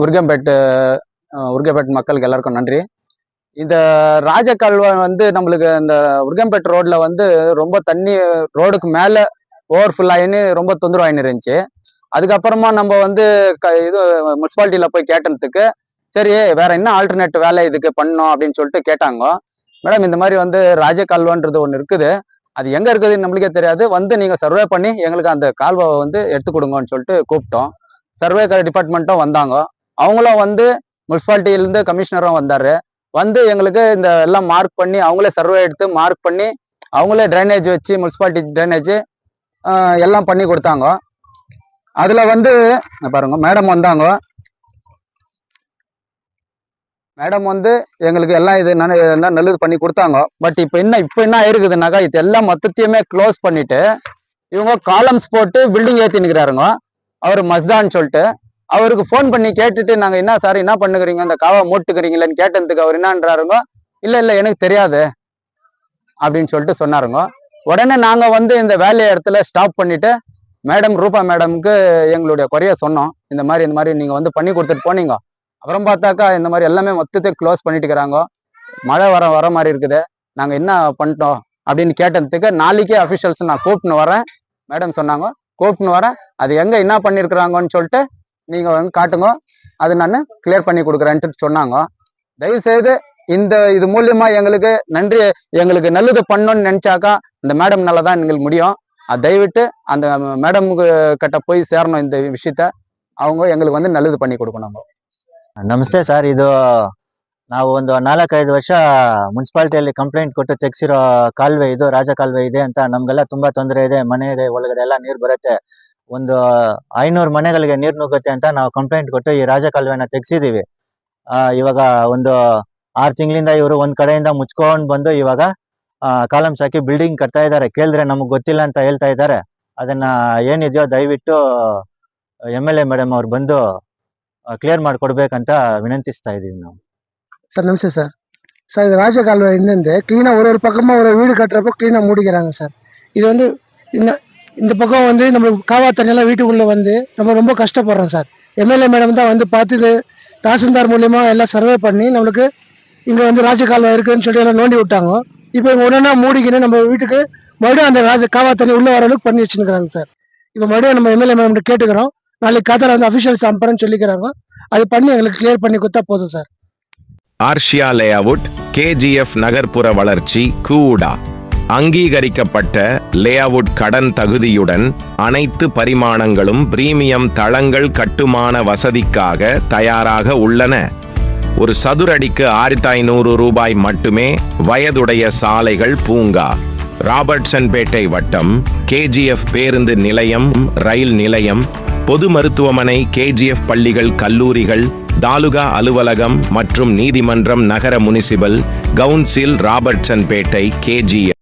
உருகம்பேட்டு உருகம்பேட்டு மக்களுக்கு எல்லாருக்கும் நன்றி. இந்த ராஜ கல்வா வந்து நம்மளுக்கு இந்த உருகம்பேட்டு ரோட்ல வந்து ரொம்ப தண்ணி ரோடுக்கு மேலே ஓவர் ஃபுல் ஆயின்னு ரொம்ப தொந்தரவு ஆயின்னு இருந்துச்சு. அதுக்கப்புறமா நம்ம வந்து க- இது முனிசிபாலிட்டியில் போய் கேட்டதுக்கு சரி வேற என்ன ஆல்டர்னேட் வேலை இதுக்கு பண்ணோம் அப்படின்னு சொல்லிட்டு கேட்டாங்க. மேடம் இந்த மாதிரி வந்து ராஜ கால்வான்றது ஒன்று இருக்குது. அது எங்க இருக்குதுன்னு நம்மளுக்கே தெரியாது. வந்து நீங்க சர்வே பண்ணி எங்களுக்கு அந்த கால்வாவை வந்து எடுத்து கொடுங்கன்னு சொல்லிட்டு கூப்பிட்டோம். சர்வே டிபார்ட்மெண்ட்டும் வந்தாங்க. அவங்களும் வந்து முனிசிபாலிட்டியிலேருந்து கமிஷனரும் வந்தார். வந்து எங்களுக்கு இந்த எல்லாம் மார்க் பண்ணி அவங்களே சர்வே எடுத்து மார்க் பண்ணி அவங்களே ட்ரைனேஜ் வச்சு முனிசிபாலிட்டி ட்ரைனேஜ் எல்லாம் பண்ணி கொடுத்தாங்க. அதில் வந்து பாருங்க மேடம் வந்தாங்க. மேடம் வந்து எங்களுக்கு எல்லாம் இது நன- எல்லாம் நல்லது பண்ணி கொடுத்தாங்க. பட் இப்போ என்ன இப்போ என்ன ஆயிருக்குதுனாக்கா இது எல்லாம் மொத்தத்தையுமே க்ளோஸ் பண்ணிட்டு இவங்க காலம்ஸ் போட்டு பில்டிங் ஏற்றி நிற்கிறாருங்க அவர் மஸ்தான்னு சொல்லிட்டு அவருக்கு ஃபோன் பண்ணி கேட்டுட்டு நாங்கள் என்ன சார் என்ன பண்ணுகிறீங்க? இந்த காவா மூட்டுக்கிறீங்களேன்னு கேட்டதுக்கு அவர் என்னன்றாருங்க இல்லை இல்லை எனக்கு தெரியாது அப்படின்னு சொல்லிட்டு சொன்னாருங்க. உடனே நாங்கள் வந்து இந்த வேலையை இடத்துல ஸ்டாப் பண்ணிட்டு மேடம் ரூபா மேடமுக்கு எங்களுடைய குறைய சொன்னோம். இந்த மாதிரி இந்த மாதிரி நீங்கள் வந்து பண்ணி கொடுத்துட்டு போனீங்க. அப்புறம் பார்த்தாக்கா இந்த மாதிரி எல்லாமே மொத்தத்தை க்ளோஸ் பண்ணிட்டு இருக்கிறாங்க மழை வர வர மாதிரி இருக்குது. நாங்கள் என்ன பண்ணிட்டோம்? அப்படின்னு கேட்டதுக்கு நாளைக்கே அஃபிஷியல்ஸ் நான் கூப்பிட்டுன்னு வரேன். மேடம் சொன்னாங்க கூப்பிட்டுன்னு வரேன். அது எங்கே என்ன பண்ணியிருக்கிறாங்கன்னு சொல்லிட்டு நீங்க வந்து காட்டுங்க அது நான் கிளியர் பண்ணி கொடுக்குறேன்ட்டு சொன்னாங்க தயவு செய்து இந்த இது மூலியமா எங்களுக்கு நன்றி எங்களுக்கு நல்லது பண்ணணும்னு நினைச்சாக்கா இந்த மேடம் தான் எங்களுக்கு முடியும் அது தயவிட்டு அந்த மேடமுக்கு கிட்ட போய் சேரணும் இந்த விஷயத்த அவங்க எங்களுக்கு வந்து நல்லது பண்ணி கொடுக்கணும் ನಮಸ್ತೆ ಸರ್ ಇದು ನಾವು ಒಂದು ನಾಲ್ಕೈದು ವರ್ಷ ಮುನ್ಸಿಪಾಲ್ಟಿಯಲ್ಲಿ ಕಂಪ್ಲೇಂಟ್ ಕೊಟ್ಟು ತೆಗ್ಸಿರೋ ಕಾಲುವೆ ಇದು ರಾಜ ಕಾಲುವೆ ಇದೆ ಅಂತ ನಮ್ಗೆಲ್ಲ ತುಂಬಾ ತೊಂದರೆ ಇದೆ ಮನೆಗೆ ಒಳಗಡೆ ಎಲ್ಲ ನೀರು ಬರುತ್ತೆ ಒಂದು ಐನೂರು ಮನೆಗಳಿಗೆ ನೀರು ನುಗ್ಗುತ್ತೆ ಅಂತ ನಾವು ಕಂಪ್ಲೇಂಟ್ ಕೊಟ್ಟು ಈ ರಾಜ ಕಾಲುವೆನ ತೆಗ್ಸಿದೀವಿ ಆ, ಇವಾಗ ಒಂದು ಆರು ತಿಂಗಳಿಂದ ಇವರು ಒಂದ್ ಕಡೆಯಿಂದ ಮುಚ್ಕೊಂಡ್ ಬಂದು ಇವಾಗ ಕಾಲಮ್ಸ್ ಹಾಕಿ ಬಿಲ್ಡಿಂಗ್ ಕಟ್ತಾ ಇದ್ದಾರೆ ಕೇಳಿದ್ರೆ ನಮಗ್ ಗೊತ್ತಿಲ್ಲ ಅಂತ ಹೇಳ್ತಾ ಇದ್ದಾರೆ ಅದನ್ನ ಏನಿದೆಯೋ ದಯವಿಟ್ಟು ಎಮ್ ಎಲ್ ಎ ಮೇಡಮ್ ಅವ್ರು ಬಂದು ಕ್ಲಿಯರ್ ಮಾಡ್ಕೊಡ್ಬೇಕಂತ ವಿನಂತಿಸ್ತಾ ಇದೀವಿ ನಾವು சார் நமஸ்தே சார் சார் இது ராஜகால்வாய் இருந்து க்ளீனாக ஒரு ஒரு பக்கமாக ஒரு வீடு கட்டுறப்போ க்ளீனாக மூடிக்கிறாங்க சார் இது வந்து இந்த இந்த பக்கம் வந்து நம்ம காவா தண்ணியெல்லாம் வீட்டுக்குள்ளே வந்து நம்ம ரொம்ப கஷ்டப்படுறோம் சார். எம்எல்ஏ மேடம் தான் வந்து பார்த்து இது தாசில்தார் மூலயமா எல்லாம் சர்வே பண்ணி நம்மளுக்கு இங்கே வந்து ராஜகால்வாய் இருக்குதுன்னு சொல்லி எல்லாம் நோண்டி விட்டாங்க. இப்போ இங்கே உடனே மூடிக்கின்னு நம்ம வீட்டுக்கு மறுபடியும் அந்த ராஜ காவா தண்ணி உள்ளே வர அளவுக்கு பண்ணி வச்சுருக்கிறாங்க சார். இப்போ மறுபடியும் நம்ம எம்எல்ஏ மேடம் கேட்டுக்கிறோம். நாளைக்கு காத்தால வந்து அஃபிஷியல்ஸ் அனுப்புறேன்னு சொல்லிக்கிறாங்க. அது பண்ணி எங்களுக்கு கிளியர் பண்ணி கொடுத்தா போதும் சார். ஆர்ஷியா லேஅவுட் கேஜிஎஃப் நகர்ப்புற வளர்ச்சி கூடா. அங்கீகரிக்கப்பட்ட லேஅவுட் கடன் தகுதியுடன் அனைத்து பரிமாணங்களும் பிரீமியம் தளங்கள் கட்டுமான வசதிக்காக தயாராக உள்ளன. ஒரு சதுரடிக்கு ஆயிரத்தி ஐநூறு ரூபாய் மட்டுமே வயதுடைய சாலைகள் பூங்கா. ராபர்ட்சன்பேட்டை வட்டம் கேஜிஎஃப் பேருந்து நிலையம் ரயில் நிலையம் பொது மருத்துவமனை கேஜிஎஃப் பள்ளிகள் கல்லூரிகள் தாலுகா அலுவலகம் மற்றும் நீதிமன்றம் நகர முனிசிபல் கவுன்சில் ராபர்ட்சன்பேட்டை கேஜிஎஃப்